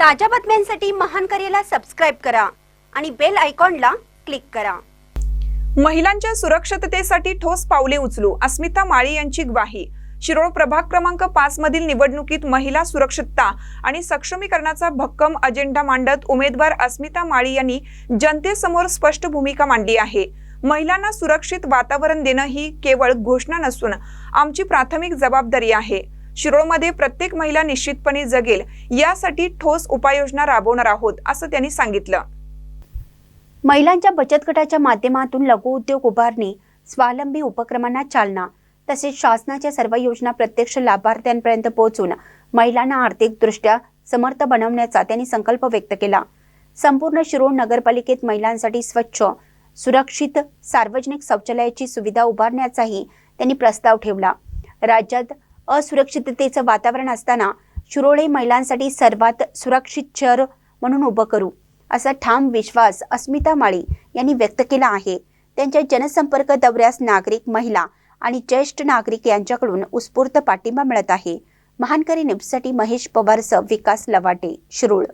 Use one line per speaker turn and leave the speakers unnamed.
ताज्या बातम्यांसाठी महान करेला सबस्क्राईब करा आणि बेल आयकॉनला क्लिक करा.
महिलांच्या सुरक्षिततेसाठी ठोस पावले उचलू अस्मिता माळी यांची ग्वाही. शिरोळ प्रभाग क्रमांक पाच मधील निवडणुकीत महिला सुरक्षितता आणि सक्षमीकरणाचा भक्कम अजेंडा मांडत उमेदवार अस्मिता माळी यांनी जनतेसमोर स्पष्ट भूमिका मांडली आहे. महिलांना सुरक्षित वातावरण देणं ही केवळ घोषणा नसून आमची प्राथमिक जबाबदारी आहे. शिरोळमध्ये प्रत्येक महिला निश्चितपणे जगेल. यासाठी ठोस उपाययोजना राबवणार आहोत असं त्यांनी सांगितलं.
महिलांच्या बचत गटाच्या माध्यमातून लघु उद्योग उभारणी स्वावलंबी उपक्रमांना चालना तसेच शासनाच्या सर्व योजना प्रत्यक्ष लाभार्थ्यांपर्यंत पोहोचून महिलांना आर्थिकदृष्ट्या समर्थ बनवण्याचा त्यांनी संकल्प व्यक्त केला. संपूर्ण शिरोळ नगरपालिकेत महिलांसाठी स्वच्छ सुरक्षित सार्वजनिक शौचालयाची सुविधा उभारण्याचाही त्यांनी प्रस्ताव ठेवला. राज्यात असुरक्षिततेचं वातावरण असताना शिरोळे महिलांसाठी सर्वात सुरक्षित शहर म्हणून उभं करू असा ठाम विश्वास अस्मिता माळी यांनी व्यक्त केला आहे. त्यांच्या जनसंपर्क दौऱ्यास नागरिक महिला आणि ज्येष्ठ नागरिक यांच्याकडून उत्स्फूर्त पाठिंबा मिळत आहे. महानकरी न्यूजसाठी महेश पवारसह विकास लवाटे शिरोळ.